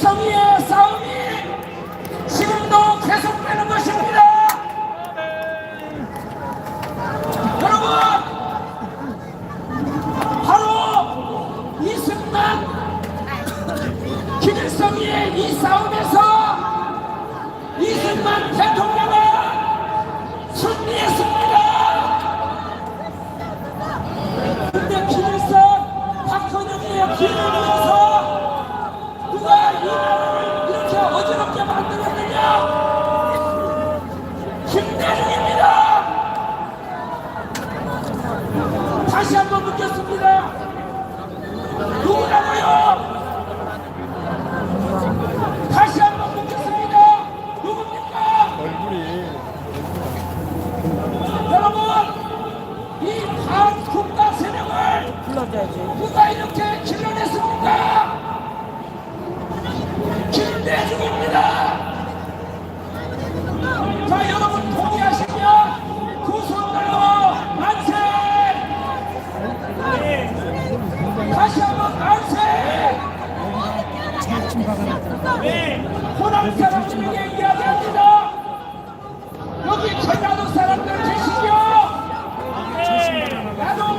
김일성의 싸움이 지금도 계속되는 것입니다. 여러분, 바로 이승만, 김일성의 이 싸움에서 이승만 대통령은 승리했습니다. 근데 김 다시 한 번 묻겠습니다. 누구라고요? 다시 한 번 묻겠습니다. 누굽니까? 여러분, 이 반국가 세력을 누가 이렇게 길러냈습니까? 김대중입니다. 자, 여러분 다시 한번 만세! 호남 사람들에게